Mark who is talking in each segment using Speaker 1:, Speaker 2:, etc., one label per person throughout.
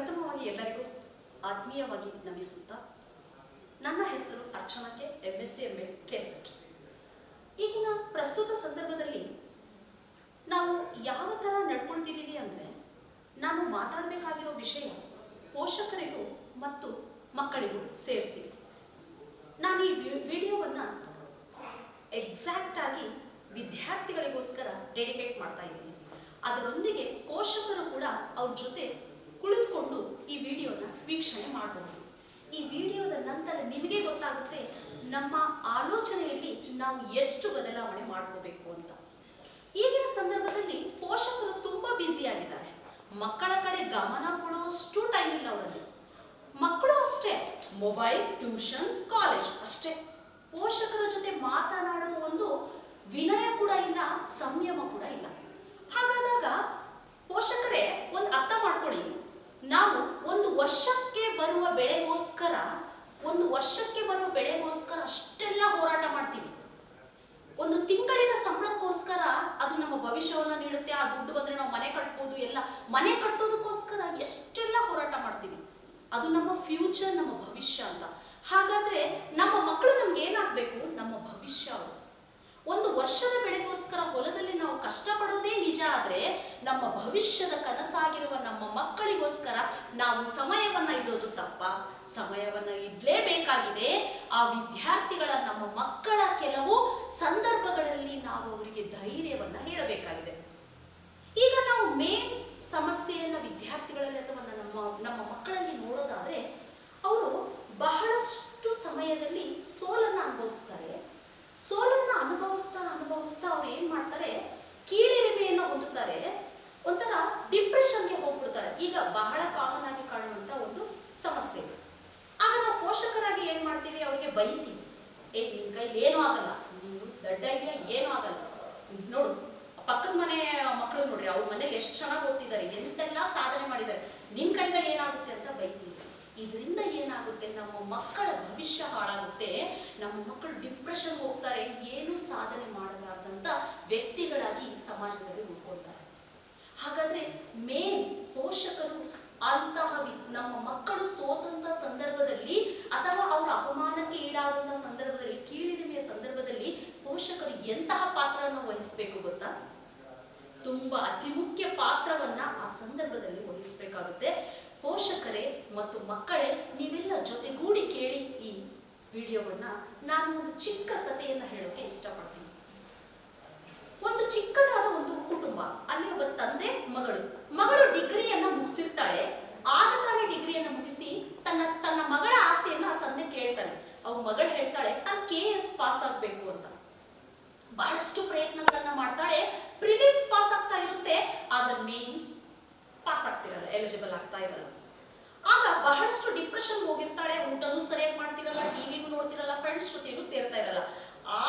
Speaker 1: ಪ್ರಥಮವಾಗಿ ಎಲ್ಲರಿಗೂ ಆತ್ಮೀಯವಾಗಿ ನಮಿಸುತ್ತಾ ನನ್ನ ಹೆಸರು ಅರ್ಚನಕ್ಕೆ M S C M Ed KSET ಈಗಿನ ಪ್ರಸ್ತುತ ಸಂದರ್ಭದಲ್ಲಿ ನಾವು ಯಾವ ಥರ ನಡ್ಕೊಳ್ತಿದ್ದೀವಿ ಅಂದರೆ ನಾನು ಮಾತಾಡಬೇಕಾಗಿರೋ ವಿಷಯ ಪೋಷಕರಿಗೂ ಮತ್ತು ಮಕ್ಕಳಿಗೂ ಸೇರಿಸಿ. ನಾನು ಈ ವಿಡಿಯೋವನ್ನು ಎಕ್ಸಾಕ್ಟಾಗಿ ವಿದ್ಯಾರ್ಥಿಗಳಿಗೋಸ್ಕರ ಡೆಡಿಕೇಟ್ ಮಾಡ್ತಾ ಇದ್ದೀನಿ. ಅದರೊಂದಿಗೆ ಪೋಷಕರು ಕೂಡ ಅವ್ರ ಜೊತೆ ಕುಳಿತುಕೊಂಡು ಈ ವಿಡಿಯೋನ ವೀಕ್ಷಣೆ ಮಾಡಬಹುದು ಈ ವಿಡಿಯೋದ ನಂತರ ನಿಮಗೆ ಗೊತ್ತಾಗುತ್ತೆ ನಮ್ಮ ಆಲೋಚನೆಯಲ್ಲಿ ನಾವು ಎಷ್ಟು ಬದಲಾವಣೆ ಮಾಡ್ಕೋಬೇಕು ಅಂತ. ಈಗಿನ ಸಂದರ್ಭದಲ್ಲಿ ಪೋಷಕರು ತುಂಬಾ ಬ್ಯುಸಿ ಆಗಿದ್ದಾರೆ. ಮಕ್ಕಳ ಕಡೆ ಗಮನ ಕೊಡುವಷ್ಟು ಟೈಮ್ ಇಲ್ಲ ಅವರಲ್ಲಿ. ಮಕ್ಕಳು ಅಷ್ಟೇ ಮೊಬೈಲ್ ಟ್ಯೂಷನ್ಸ್ ಕಾಲೇಜ್ ಅಷ್ಟೇ. ಪೋಷಕರ ಜೊತೆ ಮಾತನಾಡುವ ಒಂದು ವಿನಯ ಕೂಡ ಇಲ್ಲ, ಸಂಯಮ ಕೂಡ ಇಲ್ಲ. ಹಾಗಾದಾಗ ಪೋಷಕರೇ ಒಂದು ಅರ್ಥ ಮಾಡ್ಕೊಳ್ಳಿ. ನಾವು ಒಂದು ವರ್ಷಕ್ಕೆ ಬರುವ ಬೆಳೆಗೋಸ್ಕರ, ಒಂದು ವರ್ಷಕ್ಕೆ ಬರುವ ಬೆಳೆಗೋಸ್ಕರ ಅಷ್ಟೆಲ್ಲ ಹೋರಾಟ ಮಾಡ್ತೀವಿ. ಒಂದು ತಿಂಗಳಿನ ಸಂಬಳಕ್ಕೋಸ್ಕರ ಅದು ನಮ್ಮ ಭವಿಷ್ಯವನ್ನು ನೀಡುತ್ತೆ, ಆ ದುಡ್ಡು ಬಂದರೆ ನಾವು ಮನೆ ಕಟ್ಬೋದು, ಎಲ್ಲ ಮನೆ ಕಟ್ಟೋದಕ್ಕೋಸ್ಕರ ಎಷ್ಟೆಲ್ಲ ಹೋರಾಟ ಮಾಡ್ತೀವಿ. ಅದು ನಮ್ಮ ಫ್ಯೂಚರ್, ನಮ್ಮ ಭವಿಷ್ಯ ಅಂತ. ಹಾಗಾದ್ರೆ ನಮ್ಮ ಮಕ್ಕಳು ನಮ್ಗೆ ಏನಾಗಬೇಕು? ನಮ್ಮ ಭವಿಷ್ಯ ಒಂದು ವರ್ಷದ ಬೆಳೆಗೋಸ್ಕರ ಹೊಲದಲ್ಲಿ ನಾವು ಕಷ್ಟಪಡೋದೇ ನಿಜ ಆದರೆ ನಮ್ಮ ಭವಿಷ್ಯದ ಕನಸಾಗಿರುವ ನಮ್ಮ ಮಕ್ಕಳಿಗೋಸ್ಕರ ನಾವು ಸಮಯವನ್ನು ಇಡೋದು ತಪ್ಪ. ಸಮಯವನ್ನು ಇಡಲೇಬೇಕಾಗಿದೆ. ಆ ವಿದ್ಯಾರ್ಥಿಗಳ ನಮ್ಮ ಮಕ್ಕಳ ಕೆಲವು ಸಂದರ್ಭಗಳಲ್ಲಿ ನಾವು ಅವರಿಗೆ ಧೈರ್ಯವನ್ನು ಹೇಳಬೇಕಾಗಿದೆ. ಈಗ ನಾವು ಮೇನ್ ಸಮಸ್ಯೆಯನ್ನು ವಿದ್ಯಾರ್ಥಿಗಳಲ್ಲಿ ಅಥವಾ ನಮ್ಮ ನಮ್ಮ ಮಕ್ಕಳಲ್ಲಿ ನೋಡೋದಾದರೆ, ಅವರು ಬಹಳಷ್ಟು ಸಮಯದಲ್ಲಿ ಸೋಲನ್ನು ಅನುಭವಿಸ್ತಾರೆ. ಸೋಲನ್ನ ಅನುಭವಿಸ್ತಾ ಅನುಭವಿಸ್ತಾ ಅವ್ರು ಏನ್ ಮಾಡ್ತಾರೆ? ಕೀಳಿರಿಮೆಯನ್ನು ಹೊಂದುತ್ತಾರೆ. ಒಂಥರ ಡಿಪ್ರೆಷನ್ಗೆ ಹೋಗ್ಬಿಡ್ತಾರೆ. ಈಗ ಬಹಳ ಕಾಮನ್ ಆಗಿ ಕಾಣುವಂತ ಒಂದು ಸಮಸ್ಯೆ ಇದು. ಆಗ ನಾವು ಪೋಷಕರಾಗಿ ಏನ್ ಮಾಡ್ತೀವಿ? ಅವ್ರಿಗೆ ಬೈತೀವಿ. ಏ, ನಿನ್ ಕೈಲಿ ಏನೂ ಆಗಲ್ಲ. ನೀವು ದಡ್ಡ ಇದೆಯಾ? ಏನೂ ಆಗಲ್ಲ. ನೋಡು, ಪಕ್ಕದ ಮನೆ ಮಕ್ಕಳು ನೋಡ್ರಿ, ಅವ್ರ ಮನೇಲಿ ಎಷ್ಟು ಚೆನ್ನಾಗಿ ಓದ್ತಿದ್ದಾರೆ, ಎಂತೆಲ್ಲ ಸಾಧನೆ ಮಾಡಿದ್ದಾರೆ. ನಿನ್ ಕೈಯಿಂದ ಏನಾಗುತ್ತೆ ಅಂತ ಬೈತೀವಿ. ಇದರಿಂದ ಏನಾಗುತ್ತೆ? ನಮ್ಮ ಮಕ್ಕಳ ಭವಿಷ್ಯ ಹಾಳಾಗುತ್ತೆ. ನಮ್ಮ ಮಕ್ಕಳು ಡಿಪ್ರೆಷನ್ ಹೋಗ್ತಾರೆ. ಏನು ಸಾಧನೆ ಮಾಡಲಾರ್ದಂತ ವ್ಯಕ್ತಿಗಳಾಗಿ ಸಮಾಜದಲ್ಲಿ ಉಳ್ಕೊಳ್ತಾರೆ. ಹಾಗಾದ್ರೆ ಮೇನ್ ಪೋಷಕರು ಅಂತಹ ನಮ್ಮ ಮಕ್ಕಳು ಸೋತಂತ ಸಂದರ್ಭದಲ್ಲಿ ಅಥವಾ ಅವರ ಅಪಮಾನಕ್ಕೆ ಈಡಾದಂತಹ ಸಂದರ್ಭದಲ್ಲಿ, ಕೀಳಿರಿಮೆಯ ಸಂದರ್ಭದಲ್ಲಿ ಪೋಷಕರು ಎಂತಹ ಪಾತ್ರವನ್ನು ವಹಿಸಬೇಕು ಗೊತ್ತಾ? ತುಂಬಾ ಅತಿ ಮುಖ್ಯ ಪಾತ್ರವನ್ನ ಆ ಸಂದರ್ಭದಲ್ಲಿ ವಹಿಸಬೇಕಾಗುತ್ತೆ ಪೋಷಕರೇ ಮತ್ತು ಮಕ್ಕಳೇ, ನೀವೆಲ್ಲ ಜೊತೆಗೂಡಿ ಕೇಳಿ ಈ ವಿಡಿಯೋವನ್ನ ನಾನು ಒಂದು ಚಿಕ್ಕ ಕಥೆಯನ್ನ ಹೇಳೋಕೆ ಇಷ್ಟಪಡ್ತೀನಿ. ಒಂದು ಚಿಕ್ಕದಾದ ಒಂದು ಕುಟುಂಬ, ಅಲ್ಲಿ ಒಬ್ಬ ತಂದೆ, ಮಗಳು. ಮಗಳು ಡಿಗ್ರಿಯನ್ನ ಮುಗಿಸಿರ್ತಾಳೆ. ಆಗ ತಾನೇ ಡಿಗ್ರಿಯನ್ನ ಮುಗಿಸಿ ತನ್ನ ತನ್ನ ಮಗಳ ಆಸೆಯನ್ನ ತಂದೆ ಕೇಳ್ತಾನೆ. ಅವ್ ಮಗಳು ಹೇಳ್ತಾಳೆ, ನಾನು ಕೆ ಎಸ್ ಪಾಸ್ ಆಗ್ಬೇಕು ಅಂತ. ಬಹಳಷ್ಟು ಪ್ರಯತ್ನಗಳನ್ನ ಮಾಡ್ತಾಳೆ. ಪ್ರಿಲಿಮ್ಸ್ ಪಾಸ್ ಆಗ್ತಾ ಇರುತ್ತೆ, ಆದ್ರೆ ಮೇನ್ಸ್ ಪಾಸ್ ಆಗ್ತಿರಲ್ಲ, ಎಲಿಜಿಬಲ್ ಆಗ್ತಾ ಇರಲ್ಲ. ಆಗ ಬಹಳಷ್ಟು ಡಿಪ್ರೆಷನ್ ಹೋಗಿರ್ತಾಳೆ, ಊಟನೂ ಸರಿಯಾಗಿ ಮಾಡ್ತಿರಲ್ಲ ಟಿವಿನೂ ನೋಡ್ತಿರಲ್ಲ ಫ್ರೆಂಡ್ಸ್ ಜೊತೆಗೂ ಸೇರ್ತಾ ಇರಲ್ಲ.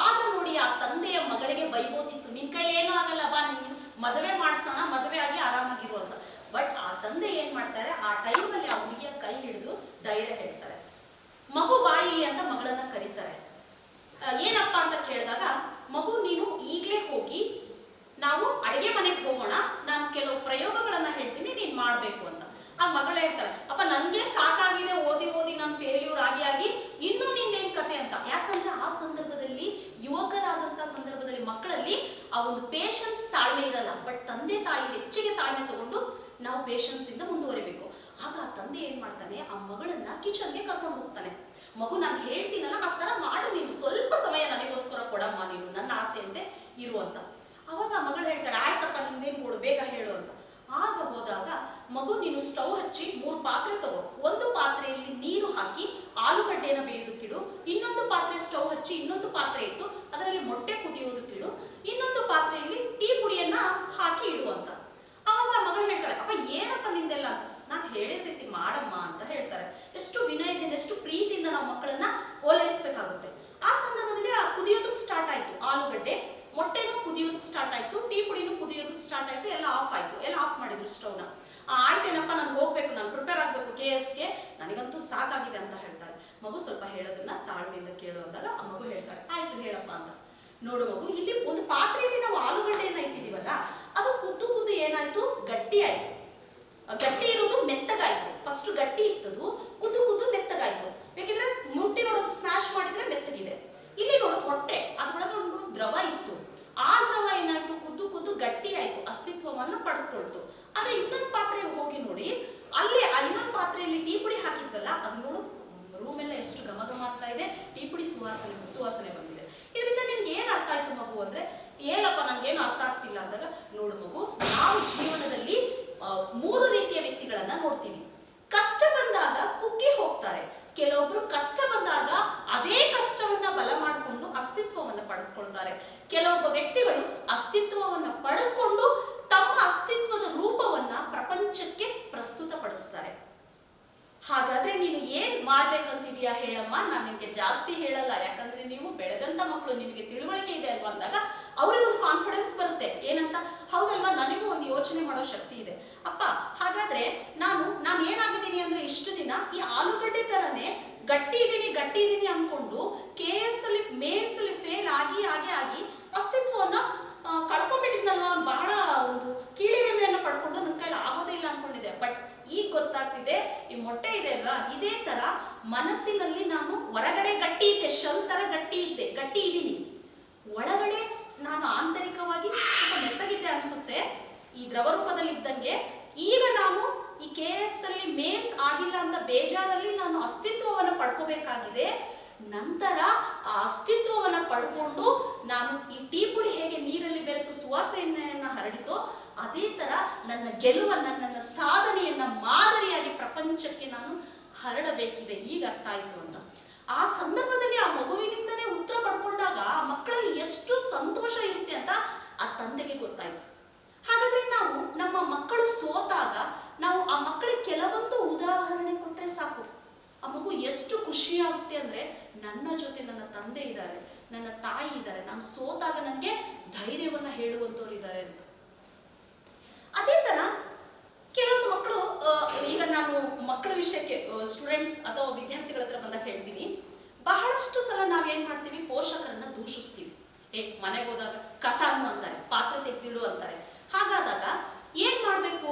Speaker 1: ಆಗ ನೋಡಿ ಆ ತಂದೆಯ ಮಗಳಿಗೆ ಬೈಬೋತಿತ್ತು, ನಿನ್ ಕೈ ಏನೂ ಆಗಲ್ಲ, ಬಾ, ನಿನ್ ಮದುವೆ ಮಾಡಿಸೋಣ, ಮದುವೆ ಆಗಿ ಆರಾಮಾಗಿರು ಅಂತ. ಬಟ್ ಆ ತಂದೆ ಏನ್ ಮಾಡ್ತಾರೆ, ಆ ಟೈಮಲ್ಲಿ ಆ ಹುಡುಗಿಯ ಕೈ ಹಿಡಿದು ಧೈರ್ಯ ಹೇಳ್ತಾರೆ. ಮಗು ಬಾಯಿಲಿ ಅಂತ ಮಗಳನ್ನ ಕರೀತಾರೆ. ಏನಪ್ಪ ಅಂತ ಕೇಳಿದಾಗ, ಮಗು, ನೀನು ಈಗಲೇ ಹೋಗಿ, ನಾವು ಅಡಿಗೆ ಮನೆಗೆ ಹೋಗೋಣ, ನಾನು ಕೆಲವು ಪ್ರಯೋಗಗಳನ್ನ ಹೇಳ್ತೀನಿ, ನೀನು ಮಾಡಬೇಕು ಅಂತ. ಆ ಮಗಳು ಹೇಳ್ತಾಳೆ ಅಪ್ಪ ನನಗೆ ಸಾಕಾಗಿದೆ, ಓದಿ ಓದಿ ನಾನು ಫೇಲ್ಯೂರ್ ಆಗಿ ಆಗಿ, ಇನ್ನೂ ನಿನ್ನೇನ್ ಕತೆ ಅಂತ. ಯಾಕಂದ್ರೆ ಆ ಸಂದರ್ಭದಲ್ಲಿ ಯುವಕರಾದಂಥ ಸಂದರ್ಭದಲ್ಲಿ ಮಕ್ಕಳಲ್ಲಿ ಆ ಒಂದು ಪೇಷನ್ಸ್ ತಾಳ್ಮೆ ಇರಲ್ಲ. ಬಟ್ ತಂದೆ ತಾಯಿ ಹೆಚ್ಚಿಗೆ ತಾಳ್ಮೆ ತಗೊಂಡು ನಾವು ಪೇಷನ್ಸ್ ಇಂದ ಮುಂದುವರಿಬೇಕು. ಆಗ ಆ ತಂದೆ ಏನ್ ಮಾಡ್ತಾನೆ? ಆ ಮಗಳನ್ನ ಕಿಚನ್ಗೆ ಕರ್ಕೊಂಡು ಹೋಗ್ತಾನೆ. ಮಗು, ನಾನು ಹೇಳ್ತೀನಲ್ಲ, ಆ ತರ ಮಾಡು ನೀನು. ಸ್ವಲ್ಪ ಸಮಯ ನನಗೋಸ್ಕರ ಕೊಡಮ್ಮ ನೀನು. ನನ್ನ ಆಸೆಯಂತೆ ಇರುವಂತ ಅವಾಗ ಮಗಳು ಹೇಳ್ತಾಳೆ, ಆಯ್ತಪ್ಪ, ನಿಂದೇನು ಕೊಡು ಬೇಗ ಹೇಳು ಅಂತ. ಆಗ ಹೋದಾಗ ಮಗು ನೀನು ಸ್ಟವ್ ಹಚ್ಚಿ ಮೂರು ಪಾತ್ರೆ ತಗೋ. ಒಂದು ಪಾತ್ರೆಯಲ್ಲಿ ನೀರು ಹಾಕಿ ಆಲೂಗಡ್ಡೆನ ಬೇಯೋದಕ್ಕಿಡು ಇನ್ನೊಂದು ಪಾತ್ರೆ ಸ್ಟವ್ ಹಚ್ಚಿ ಇನ್ನೊಂದು ಪಾತ್ರೆ ಇಟ್ಟು ಅದರಲ್ಲಿ ಮೊಟ್ಟೆ ಕುದಿಯೋದಕ್ಕಿಡು ಇನ್ನೊಂದು ಪಾತ್ರೆಯಲ್ಲಿ ಟೀ ಪುಡಿಯನ್ನ ಹಾಕಿ ಇಡು ಅಂತ. ಆವಾಗ ಆ ಮಗಳು ಹೇಳ್ತಾಳೆ, ಅಪ್ಪ, ಏನಪ್ಪ ನಿಂದೆಲ್ಲ? ಅಂತ. ನಾನು ಹೇಳಿದ ರೀತಿ ಮಾಡಮ್ಮ ಅಂತ ಹೇಳ್ತಾರೆ. ಎಷ್ಟು ವಿನಯದಿಂದ, ಎಷ್ಟು ಪ್ರೀತಿಯಿಂದ ನಾವು ಮಕ್ಕಳನ್ನ ಓಲೈಸ್ಬೇಕಾಗುತ್ತೆ. ಆ ಸಂದರ್ಭದಲ್ಲಿ ಆ ಕುದಿಯೋದಕ್ಕೆ ಸ್ಟಾರ್ಟ್ ಆಯ್ತು. ಆಲೂಗಡ್ಡೆ, ಮೊಟ್ಟೆನೂ ಕುದಿಯೋದಕ್ಕೆ ಸ್ಟಾರ್ಟ್ ಆಯ್ತು, ಟೀ ಪುಡಿನೂ ಕುದಿಯೋದಕ್ಕೆ ಸ್ಟಾರ್ಟ್ ಆಯ್ತು, ಎಲ್ಲ ಆಫ್ ಆಯ್ತು. ಎಲ್ಲ ಆಫ್ ಮಾಡಿದ್ರು ಸ್ಟವ್ನ ಆಯ್ತೇನಪ್ಪ ನಾನು ಹೋಗ್ಬೇಕು, ನಾನು ಪ್ರಿಪೇರ್ ಆಗಬೇಕು, ಕೆ ಎಸ್ಗೆ ನನಗಂತೂ ಸಾಕಾಗಿದೆ ಅಂತ ಹೇಳ್ತಾಳೆ. ಮಗು ಸ್ವಲ್ಪ ಹೇಳೋದನ್ನ ತಾಳ್ಮೆಯಿಂದ ಕೇಳು ಅಂದಾಗ ಆ ಮಗು ಹೇಳ್ತಾಳೆ, ಆಯ್ತು ಹೇಳಪ್ಪ ಅಂತ. ನೋಡು ಮಗು, ಇಲ್ಲಿ ಒಂದು ಪಾತ್ರೆಯಲ್ಲಿ ನಾವು ಆಲೂಗಡ್ಡೆಯನ್ನ ಇಟ್ಟಿದೀವಲ್ಲ ಅದು ಕುದ್ದು ಕುದ್ದು ಏನಾಯ್ತು? ಗಟ್ಟಿ ಆಯ್ತು. ಗಟ್ಟಿ ಇರೋದು ಮೆತ್ತಗಾಯ್ತು. ಫಸ್ಟ್ ಗಟ್ಟಿ ಇತ್ತದು, ಕುದ್ದು ಕುದ್ದು ಮೆತ್ತಗಾಯ್ತು. ಬೇಕಿದ್ರೆ ನೋಡ್ತೀವಿ ಕಷ್ಟ ಬಂದಾಗ ಕುಗ್ಗಿ ಹೋಗ್ತಾರೆ. ಕೆಲವೊಬ್ರು ಕಷ್ಟ ಬಂದಾಗ ಅದೇ ಕಷ್ಟವನ್ನ ಬಲ ಮಾಡಿಕೊಂಡು ಅಸ್ತಿತ್ವವನ್ನು ಪಡೆದುಕೊಳ್ತಾರೆ. ಕೆಲವೊಬ್ಬ ವ್ಯಕ್ತಿಗಳು ಅಸ್ತಿತ್ವವನ್ನ ಪಡೆದುಕೊಂಡು ತಮ್ಮ ಅಸ್ತಿತ್ವದ ರೂಪವನ್ನ ಪ್ರಪಂಚಕ್ಕೆ ಪ್ರಸ್ತುತಪಡಿಸ್ತಾರೆ. ಹಾಗಾದ್ರೆ ನೀನು ಏನ್ ಮಾಡ್ಬೇಕಂತಿದೀಯಾ ಹೇಳಮ್ಮ? ನಾನು ನಿಮ್ಗೆ ಜಾಸ್ತಿ ಹೇಳಲ್ಲ. ಯಾಕಂದ್ರೆ ನೀವು ಬೆಳೆದಂತ ಮಕ್ಕಳು, ನಿಮಗೆ ತಿಳುವಳಿಕೆ ಇದೆ ಅಲ್ವಾ ಅಂದಾಗ ಅವ್ರಿಗೆ ಒಂದು ಕಾನ್ಫಿಡೆನ್ಸ್ ಬರುತ್ತೆ ಏನಂತ ಹೌದಲ್ವಾ ನನಗೂ ಒಂದು ಯೋಚನೆ ಮಾಡೋ ಶಕ್ತಿ ಇದೆ ಅಪ್ಪ ಹಾಗಾದ್ರೆ ನಾನು ನಾನು ಏನಾಗಿದ್ದೀನಿ ಅಂದ್ರೆ ಇಷ್ಟು ದಿನ ಈ ಆಲೂಗಡ್ಡೆ ತರನೇ ಗಟ್ಟಿ ಇದೀನಿ ಗಟ್ಟಿ ಇದೀನಿ ಅನ್ಕೊಂಡು ಕೆ ಎಸ್ ಅಲ್ಲಿ ಮೇನ್ಸ್ ಅಲ್ಲಿ ಫೇಲ್ ಆಗಿ ಆಗಿ ಆಗಿ ಅಸ್ತಿತ್ವವನ್ನ ಆ, ಕಳ್ಕೊಂಡ್ಬಿಟ್ಟಿದ್ನಲ್ವಾ ಬಹಳ ಒಂದು ಕೀಳಿರಿಮೆಯನ್ನ ಪಡ್ಕೊಂಡು ನನ್ನ ಕೈಲಿ ಆಗೋದೇ ಇಲ್ಲ ಅನ್ಕೊಂಡಿದ್ದೆ ಬಟ್ ಈಗ ಗೊತ್ತಾಗ್ತಿದೆ, ಈ ಮೊಟ್ಟೆ ಇದೆ ಅಲ್ವಾ? ಇದೇ ತರ ಮನಸ್ಸಿನಲ್ಲಿ ನಾನು ಹೊರಗಡೆ ಗಟ್ಟಿ ಇದ್ದೆ, ಶಲ್ ತರ ಗಟ್ಟಿ ಇದ್ದೆ, ಗಟ್ಟಿ ಇದ್ದೀನಿ. ಒಳಗಡೆ ನಾನು ಆಂತರಿಕವಾಗಿ ಸ್ವಲ್ಪ ಮೆತ್ತಗಿದ್ದೆ ಅನ್ಸುತ್ತೆ. ಈ ದ್ರವ ರೂಪದಲ್ಲಿ ಇದ್ದಂಗೆ ಈಗ ನಾನು ಈ ಕೆ ಎಸ್ ಅಲ್ಲಿ ಮೇನ್ಸ್ ಆಗಿಲ್ಲ ಅಂತ ಬೇಜಾರಲ್ಲಿ ನಾನು ಅಸ್ತಿತ್ವವನ್ನು ಪಡ್ಕೋಬೇಕಾಗಿದೆ. ನಂತರ ಆ ಅಸ್ತಿತ್ವವನ್ನ ಪಡ್ಕೊಂಡು ನಾನು ಈ ಟೀ ಪುಡಿ ಹೇಗೆ ನೀರಲ್ಲಿ ಬೆರೆತು ಸುವಾಸನೆಯನ್ನು ಹರಡಿತೋ ಅದೇ ತರ ನನ್ನ ಗೆಲುವನ್ನ, ನನ್ನ ಸಾಧನೆಯನ್ನ ಮಾದರಿಯಾಗಿ ಪ್ರಪಂಚಕ್ಕೆ ನಾನು ಹರಡಬೇಕಿದೆ. ಈಗ ಅರ್ಥ ಆಯ್ತು ಅಂತ. ಆ ಸಂದರ್ಭದಲ್ಲಿ ಆ ಮಗುವಿನಿಂದನೇ ಉತ್ತರ ಪಡ್ಕೊಂಡಾಗ ಮಕ್ಕಳಲ್ಲಿ ಎಷ್ಟು ಸಂತೋಷ ಇರುತ್ತೆ ಅಂತ ಆ ತಂದೆಗೆ ಗೊತ್ತಾಯಿತು. ಹಾಗಾದ್ರೆ ನಾವು ನಮ್ಮ ಮಕ್ಕಳು ಸೋತಾಗ ನಾವು ಆ ಮಕ್ಕಳಿಗೆ ಕೆಲವೊಂದು ಉದಾಹರಣೆ ಕೊಟ್ಟರೆ ಸಾಕು. ಆ ಮಗು ಎಷ್ಟು ಖುಷಿಯಾಗುತ್ತೆ ಅಂದ್ರೆ ನನ್ನ ಜೊತೆ ನನ್ನ ತಂದೆ ಇದ್ದಾರೆ, ನನ್ನ ತಾಯಿ ಇದ್ದಾರೆ. ನಾನು ಸೋತಾಗ ನನಗೆ ಧೈರ್ಯವನ್ನ ಹೇಳುವಂತವ್ರು ಇದ್ದಾರೆ ಅಂತ. ಅದೇ ತರ ಕೆಲವೊಂದು ಮಕ್ಕಳು ಈಗ ನಾನು ಮಕ್ಕಳ ವಿಷಯಕ್ಕೆ ಸ್ಟೂಡೆಂಟ್ಸ್ ಅಥವಾ ವಿದ್ಯಾರ್ಥಿಗಳ ಹತ್ರ ಬಂದಾಗ ಹೇಳ್ತೀನಿ. ಬಹಳಷ್ಟು ಸಲ ನಾವೇನು ಮಾಡ್ತೀವಿ? ಪೋಷಕರನ್ನ ದೂಷಿಸ್ತೀವಿ. ಏ, ಮನೆಗೆ ಹೋದಾಗ ಕಸಾನು ಅಂತಾರೆ, ಪಾತ್ರೆ ತೆಗ್ದಿಡು ಅಂತಾರೆ. ಹಾಗಾದಾಗ ಏನ್ ಮಾಡಬೇಕು?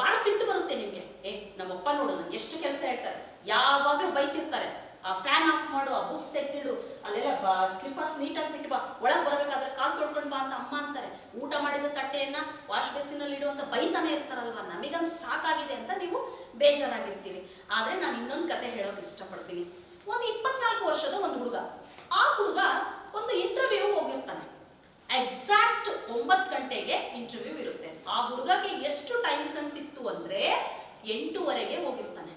Speaker 1: ಭಾಳ ಸಿಟ್ಟು ಬರುತ್ತೆ ನಿಮಗೆ. ಏ, ನಮ್ಮಪ್ಪ ನೋಡು, ನಂಗೆ ಎಷ್ಟು ಕೆಲಸ ಹೇಳ್ತಾರೆ. ಯಾವಾಗಲೂ ಬೈತಿರ್ತಾರೆ. ಆ ಫ್ಯಾನ್ ಆಫ್ ಮಾಡು, ಆ ಬುಕ್ಸ್ ತೆಗ್ದಿಡು. ಅಲ್ಲೆಲ್ಲ ಸ್ಲಿಪ್ಪರ್ಸ್ ನೀಟಾಗಿ ಬಿಟ್ಟು ಬಾ ಒಳಗೆ ಬರ್ಬೇಕಾದ್ರೆ ಕಾಲ್ ತೊಳ್ಕೊಂಡು ಬಾ ಅಂತ ಅಮ್ಮ ಅಂತಾರೆ ಊಟ ಮಾಡಿದ ತಟ್ಟೆಯನ್ನ ವಾಶ್ ಬೇಸಿನಲ್ಲಿ ಇಡು ಅಂತ ಬೈತಾನೆ ಇರ್ತಾರಲ್ವ? ನಮಗಂತ ಸಾಕಾಗಿದೆ ಅಂತ ನೀವು ಬೇಜಾರಾಗಿರ್ತೀರಿ. ಆದ್ರೆ ನಾನು ಇನ್ನೊಂದು ಕತೆ ಹೇಳೋಕೆ ಇಷ್ಟಪಡ್ತೀನಿ. ಒಂದು ಇಪ್ಪತ್ನಾಲ್ಕು ವರ್ಷದ ಒಂದು ಹುಡುಗ. ಆ ಹುಡುಗ ಒಂದು ಇಂಟರ್ವ್ಯೂ ಹೋಗಿರ್ತಾನೆ. ಎಕ್ಸಾಕ್ಟ್ ಒಂಬತ್ತು ಗಂಟೆಗೆ ಇಂಟರ್ವ್ಯೂ ಇರುತ್ತೆ. ಆ ಹುಡುಗಗೆ ಎಷ್ಟು ಟೈಮ್ ಸೆನ್ಸ್ ಇತ್ತು ಅಂದರೆ ಎಂಟೂವರೆಗೆ ಹೋಗಿರ್ತಾನೆ.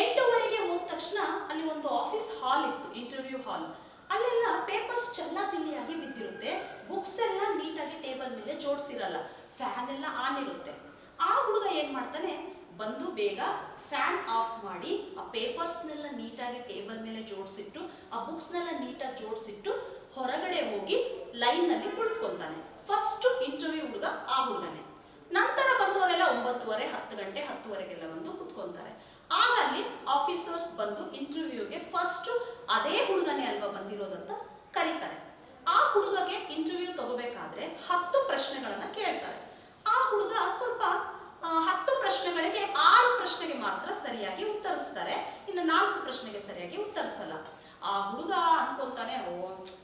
Speaker 1: ಎಂಟೂವರೆಗೆ ಹೋದ ತಕ್ಷಣ ಅಲ್ಲಿ ಒಂದು ಆಫೀಸ್ ಹಾಲ್ ಇತ್ತು ಇಂಟರ್ವ್ಯೂ ಹಾಲ್ ಅಲ್ಲೆಲ್ಲ ಪೇಪರ್ಸ್ ಚೆನ್ನಾಗಿ ಬಿದ್ದಿರುತ್ತೆ. ಬುಕ್ಸ್ ಎಲ್ಲ ನೀಟಾಗಿ ಟೇಬಲ್ ಮೇಲೆ ಜೋಡಿಸಿರಲ್ಲ. ಫ್ಯಾನ್ ಎಲ್ಲ ಆನ್ ಇರುತ್ತೆ. ಆ ಹುಡುಗ ಏನ್ ಮಾಡ್ತಾನೆ? ಬಂದು ಬೇಗ ಫ್ಯಾನ್ ಆಫ್ ಮಾಡಿ, ಆ ಪೇಪರ್ಸ್ನೆಲ್ಲ ನೀಟಾಗಿ ಟೇಬಲ್ ಮೇಲೆ ಜೋಡಿಸಿಟ್ಟು, ಆ ಬುಕ್ಸ್ನೆಲ್ಲ ನೀಟಾಗಿ ಜೋಡಿಸಿಟ್ಟು ಹೊರಗಡೆ ಹೋಗಿ ಲೈನ್ನಲ್ಲಿ ಕುಳಿತುಕೊಂತಾನೆ. ಫಸ್ಟ್ ಇಂಟರ್ವ್ಯೂ ಹುಡುಗ ಆ ಹುಡುಗನೇ. ನಂತರ ಬಂದವರೆಲ್ಲ ಒಂಬತ್ತುವರೆ, ಹತ್ತು ಗಂಟೆ, ಹತ್ತುವರೆಗೆಲ್ಲ ಬಂದು ಕುತ್ಕೊಂತಾರೆ. ಆಗ ಅಲ್ಲಿ ಆಫೀಸರ್ಸ್ ಬಂದು ಇಂಟರ್ವ್ಯೂಗೆ ಫಸ್ಟ್ ಅದೇ ಹುಡುಗನೇ ಅಲ್ವಾ ಬಂದಿರೋದಂತ ಕರೀತಾರೆ. ಆ ಹುಡುಗಗೆ ಇಂಟರ್ವ್ಯೂ ತಗೋಬೇಕಾದ್ರೆ ಹತ್ತು ಪ್ರಶ್ನೆಗಳನ್ನ ಕೇಳ್ತಾರೆ ಆ ಹುಡುಗ ಸ್ವಲ್ಪ ಆ, ಹತ್ತು ಪ್ರಶ್ನೆಗಳಿಗೆ ಆರು ಪ್ರಶ್ನೆಗೆ ಮಾತ್ರ ಸರಿಯಾಗಿ ಉತ್ತರಿಸ್ತಾರೆ. ಇನ್ನು ನಾಲ್ಕು ಪ್ರಶ್ನೆಗೆ ಸರಿಯಾಗಿ ಉತ್ತರಿಸಲ್ಲ. ಆ ಹುಡುಗ ಅನ್ಕೊಂತಾನೆ ಓ,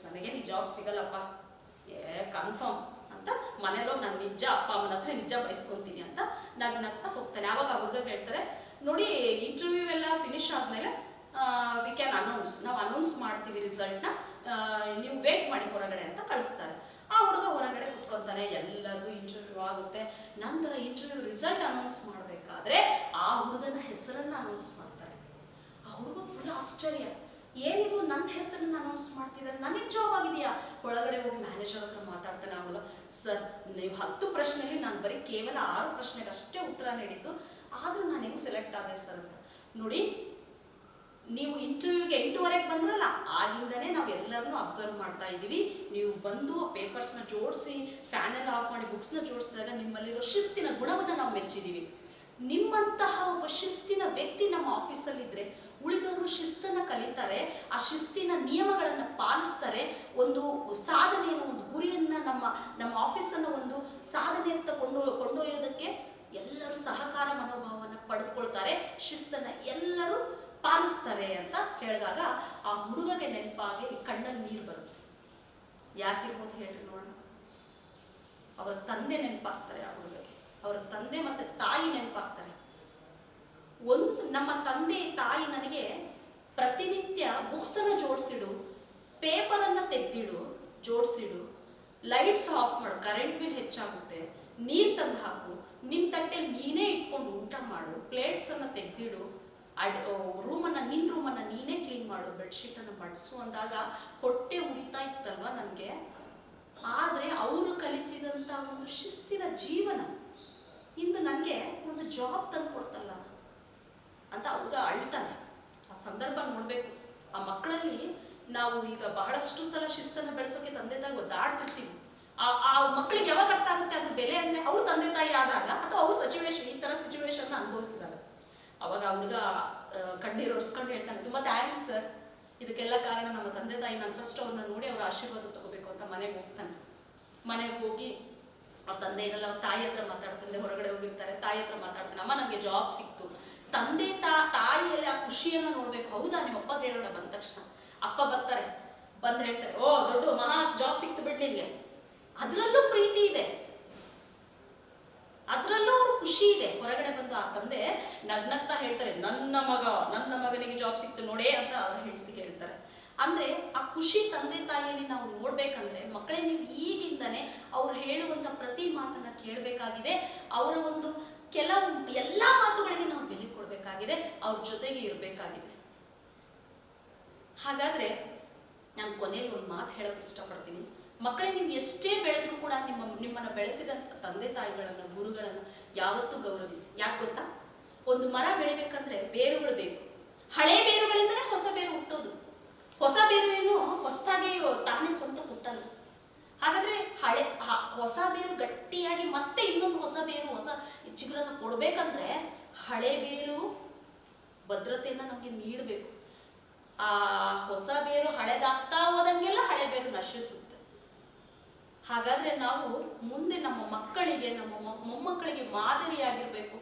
Speaker 1: ನನಗೆ ಜಾಬ್ ಸಿಗಲ್ಲಪ್ಪ. ಏ ಕನ್ಫರ್ಮ್ ಅಂತ ಮನೇಲೋಗಿ ನಾನು ನಿಜ ಅಪ್ಪ ಅಮ್ಮನ ಹತ್ರ ನಿಜ ಬಯಸ್ಕೊತೀನಿ ಅಂತ ನಗ್ ನಗ್ತಾ ಹೋಗ್ತಾನೆ ಆವಾಗ ಆ ಹುಡುಗ ಹೇಳ್ತಾರೆ, ನೋಡಿ ಇಂಟರ್ವ್ಯೂ ಎಲ್ಲ ಫಿನಿಶ್ ಆದಮೇಲೆ ವಿ ಕ್ಯಾನ್ ಅನೌನ್ಸ್ ನಾವು ಅನೌನ್ಸ್ ಮಾಡ್ತೀವಿ ರಿಸಲ್ಟ್ನ ನೀವು ವೇಟ್ ಮಾಡಿ ಹೊರಗಡೆ ಅಂತ ಕಳಿಸ್ತಾರೆ. ಆ ಹುಡುಗ ಹೊರಗಡೆ ಕುತ್ಕೊಂತಾನೆ ಎಲ್ಲದೂ ಇಂಟರ್ವ್ಯೂ ಆಗುತ್ತೆ. ನಂತರ ಇಂಟರ್ವ್ಯೂ ರಿಸಲ್ಟ್ ಅನೌನ್ಸ್ ಮಾಡಬೇಕಾದ್ರೆ ಆ ಹುಡುಗನ ಹೆಸರನ್ನು ಅನೌನ್ಸ್ ಮಾಡ್ತಾರೆ. ಆ ಹುಡುಗ ಫುಲ್ ಆಶ್ಚರ್ಯ. ಏನಿದು ನನ್ನ ಹೆಸರನ್ನ ಅನೌನ್ಸ್ ಮಾಡ್ತಿದ್ದಾರೆ ನನಗೆ ಜಾಬ್ ಆಗಿದೆಯಾ ಒಳಗಡೆ ಹೋಗಿ ಮ್ಯಾನೇಜರ್ ಹತ್ರ ಮಾತಾಡ್ತಾನೆ ಆ ಹುಡುಗ. ಸರ್, ನೀವು ಹತ್ತು ಪ್ರಶ್ನೆಯಲ್ಲಿ ನಾನು ಬರೀ ಕೇವಲ ಆರು ಪ್ರಶ್ನೆಗೆ ಅಷ್ಟೇ ಉತ್ತರ ನೀಡಿದ್ದು. ಆದರೂ ನಾನು ಹೆಂಗೆ ಸೆಲೆಕ್ಟ್ ಆದೆ ಸರ್ ಅಂತ? ನೋಡಿ ನೀವು ಇಂಟರ್ವ್ಯೂಗೆ ಎಂಟೂವರೆಗೆ ಬಂದ್ರಲ್ಲ ಆಗಿಂದನೇ ನಾವು ಎಲ್ಲರನ್ನು ಅಬ್ಸರ್ವ್ ಮಾಡ್ತಾ ಇದ್ದೀವಿ. ನೀವು ಬಂದು ಪೇಪರ್ಸ್ನ ಜೋಡಿಸಿ ಫ್ಯಾನ್ ಎಲ್ಲ ಆಫ್ ಮಾಡಿ ಬುಕ್ಸ್ನ ಜೋಡಿಸಿದಾಗ ನಿಮ್ಮಲ್ಲಿರೋ ಶಿಸ್ತಿನ ಗುಣವನ್ನು ನಾವು ಮೆಚ್ಚಿದ್ದೀವಿ. ನಿಮ್ಮಂತಹ ಒಬ್ಬ ಶಿಸ್ತಿನ ವ್ಯಕ್ತಿ ನಮ್ಮ ಆಫೀಸಲ್ಲಿದ್ದರೆ ಉಳಿದವರು ಶಿಸ್ತನ್ನು ಕಲಿತಾರೆ, ಆ ಶಿಸ್ತಿನ ನಿಯಮಗಳನ್ನು ಪಾಲಿಸ್ತಾರೆ. ಒಂದು ಸಾಧನೆಯನ್ನು, ಒಂದು ಗುರಿಯನ್ನು ನಮ್ಮ ನಮ್ಮ ಆಫೀಸನ್ನು ಒಂದು ಸಾಧನೆಯತ್ತ ಕೊಂಡು, ಕೊಂಡೊಯ್ಯೋದಕ್ಕೆ ಎಲ್ಲರೂ ಸಹಕಾರ ಮನೋಭಾವವನ್ನು ಪಡೆದುಕೊಳ್ತಾರೆ. ಶಿಸ್ತನ್ನು ಎಲ್ಲರೂ ಪಾಲಿಸ್ತಾರೆ ಅಂತ ಹೇಳಿದಾಗ ಆ ಹುಡುಗಗೆ ನೆನಪಾಗಿ ಕಣ್ಣಲ್ಲಿ ನೀರು ಬರುತ್ತೆ. ಯಾಕಿರ್ಬೋದು ಹೇಳ್ರಿ ನೋಡೋಣ. ಅವರ ತಂದೆ ನೆನಪಾಗ್ತಾರೆ ಆ ಹುಡುಗಗೆ ಅವರ ತಂದೆ ಮತ್ತು ತಾಯಿ ನೆನಪಾಗ್ತಾರೆ. ಒಂದು ನಮ್ಮ ತಂದೆ ತಾಯಿ ನನಗೆ ಪ್ರತಿನಿತ್ಯ ಬುಕ್ಸನ್ನು ಜೋಡಿಸಿಡು, ಪೇಪರನ್ನು ತೆಗೆದಿಡು, ಜೋಡಿಸಿಡು, ಲೈಟ್ಸ್ ಆಫ್ ಮಾಡು, ಕರೆಂಟ್ ಬಿಲ್ ಹೆಚ್ಚಾಗುತ್ತೆ, ನೀರು ತಂದು ಹಾಕು ನಿನ್ನ ತಟ್ಟೆಲಿ ನೀನೇ ಇಟ್ಕೊಂಡು ಊಟ ಮಾಡು, ಪ್ಲೇಟ್ಸನ್ನು ತೆಗೆದಿಡು, ಅಡ್ ರೂಮನ್ನು ನಿನ್ನ ರೂಮನ್ನು ನೀನೇ ಕ್ಲೀನ್ ಮಾಡು ಬೆಡ್ಶೀಟನ್ನು ಮಡಿಸು ಅಂದಾಗ ಹೊಟ್ಟೆ ಉರಿತಾ ಇತ್ತಲ್ವ ನನಗೆ? ಆದರೆ ಅವರು ಕಲಿಸಿದಂಥ ಒಂದು ಶಿಸ್ತಿನ ಜೀವನ ಇಂದು ನನಗೆ ಒಂದು ಜಾಬ್ ತಂದು ಕೊಡ್ತಲ್ಲ ಅಂತ ಹುಡುಗ ಅಳ್ತಾನೆ. ಆ ಸಂದರ್ಭ ನೋಡಬೇಕು. ಆ ಮಕ್ಕಳಲ್ಲಿ ನಾವು ಈಗ ಬಹಳಷ್ಟು ಸಲ ಶಿಸ್ತನ್ನು ಬೆಳೆಸೋಕೆ ತಂದೆ ತಾಯಿ ಒದ್ದಾಡ್ತಿರ್ತೀವಿ. ಆ ಆ ಮಕ್ಕಳಿಗೆ ಯಾವಾಗ ಅರ್ಥ ಆಗುತ್ತೆ ಅದ್ರ ಬೆಲೆ ಅಂದರೆ ಅವ್ರ ತಂದೆ ತಾಯಿ ಆದಾಗ ಅಥವಾ ಅವ್ರ ಸಿಚುವೇಶನ್ ಈ ಥರ ಸಿಚುವೇಶನ್ನ ಅನುಭವಿಸಿದಾಗ. ಅವಾಗ ಹುಡುಗ ಕಣ್ಣೀರು ಒರೆಸ್ಕೊಂಡು ಹೇಳ್ತಾನೆ, ತುಂಬ ಥ್ಯಾಂಕ್ಸ್ ಸರ್ ಇದಕ್ಕೆಲ್ಲ ಕಾರಣ ನಮ್ಮ ತಂದೆ ತಾಯಿ ನಾನು ಫಸ್ಟ್ ಅವ್ರನ್ನ ನೋಡಿ ಅವ್ರ ಆಶೀರ್ವಾದ ತಗೋಬೇಕು ಅಂತ ಮನೆಗೆ ಹೋಗ್ತಾನೆ. ಮನೆಗೆ ಹೋಗಿ ಅವ್ರ ತಂದೆ ಇರಲ್ಲ, ಅವ್ರ ತಾಯಿ ಹತ್ರ ಮಾತಾಡ್ತಂದೆ ತಂದೆ ಹೊರಗಡೆ ಹೋಗಿರ್ತಾರೆ, ತಾಯಿ ಹತ್ರ ಮಾತಾಡ್ತಾನೆ. ಅಮ್ಮ ನನಗೆ ಜಾಬ್ ಸಿಕ್ತು. ತಂದೆ ತಾ, ತಾಯಿಯಲ್ಲಿ ಆ ಖುಷಿಯನ್ನು ನೋಡ್ಬೇಕು. ಹೌದಾ? ನಿಮ್ಮ ಅಪ್ಪ ಹೇಳೋಣ ಬಂದ ತಕ್ಷಣ. ಅಪ್ಪ ಬರ್ತಾರೆ. ಬಂದು ಹೇಳ್ತಾರೆ, ಓ, ದೊಡ್ಡ, ಮಹಾ ಜಾಬ್ ಸಿಕ್ತು ಬಿಡ್ ನಿನಗೆ. ಅದರಲ್ಲೂ ಪ್ರೀತಿ ಇದೆ. ಅದರಲ್ಲೂ ಅವ್ರ ಖುಷಿ ಇದೆ. ಹೊರಗಡೆ ಬಂದು ಆ ತಂದೆ ನಗ್ನಗ್ತಾ ಹೇಳ್ತಾರೆ, ನನ್ನ ಮಗ, ನನ್ನ ಮಗನಿಗೆ ಜಾಬ್ ಸಿಕ್ತು ನೋಡೇ ಅಂತ ಅವ್ರ ಹೇಳ್ತಿ ಹೇಳ್ತಾರೆ ಅಂದ್ರೆ ಆ ಖುಷಿ ತಂದೆ ತಾಯಿಯಲ್ಲಿ ನಾವು ನೋಡ್ಬೇಕಂದ್ರೆ ಮಕ್ಕಳೇ ನೀವು ಈಗಿಂದನೇ ಅವ್ರು ಹೇಳುವಂತ ಪ್ರತಿ ಮಾತನ್ನ ಕೇಳಬೇಕಾಗಿದೆ. ಅವರ ಒಂದು ಕೆಲವು, ಎಲ್ಲ ಮಾತುಗಳಿಗೆ ನಾವು ಬೆಲೆ ಕೊಡಬೇಕಾಗಿದೆ. ಅವ್ರ ಜೊತೆಗೆ ಇರಬೇಕಾಗಿದೆ. ಹಾಗಾದ್ರೆ ನಾನು ಕೊನೆಯಲ್ಲಿ ಒಂದು ಮಾತು ಹೇಳೋಕೆ ಇಷ್ಟಪಡ್ತೀನಿ. ಮಕ್ಕಳೇ, ನೀವು ಎಷ್ಟೇ ಬೆಳೆದ್ರೂ ಕೂಡ ನಿಮ್ಮ, ನಿಮ್ಮನ್ನು ಬೆಳೆಸಿದ ತಂದೆ ತಾಯಿಗಳನ್ನು, ಗುರುಗಳನ್ನು ಯಾವತ್ತೂ ಗೌರವಿಸಿ. ಯಾಕೆ ಗೊತ್ತಾ? ಒಂದು ಮರ ಬೆಳಿಬೇಕಂದ್ರೆ ಬೇರುಗಳು ಬೇಕು. ಹಳೆ ಬೇರುಗಳಿಂದಲೇ ಹೊಸ ಬೇರು ಹುಟ್ಟೋದು. ಹೊಸ ಬೇರು ಏನು ಹೊಸದಾಗಿ ತಾನೇ ಸ್ವಂತ ಹುಟ್ಟಲ್ಲ ಹಾಗಾದ್ರೆ ಹಳೆ ಹೊಸ ಬೇರು ಗಟ್ಟಿಯಾಗಿ ಮತ್ತೆ ಇನ್ನೊಂದು ಹೊಸ ಬೇರು, ಹೊಸ ಚಿಗುರನ್ನು ಕೊಡಬೇಕಂದ್ರೆ ಹಳೆ ಬೇರು ಭದ್ರತೆಯನ್ನು ನಮಗೆ ನೀಡಬೇಕು. ಆ ಹೊಸ ಬೇರು ಹಳೆದಾಗ್ತಾ ಹೋದಂಗೆಲ್ಲ ಹಳೆ ಬೇರು ನಶಿಸುತ್ತೆ ಹಾಗಾದ್ರೆ ನಾವು ಮುಂದೆ ನಮ್ಮ ಮಕ್ಕಳಿಗೆ ನಮ್ಮ ಮೊಮ್ಮಕ್ಕಳಿಗೆ ಮಾದರಿಯಾಗಿರ್ಬೇಕು.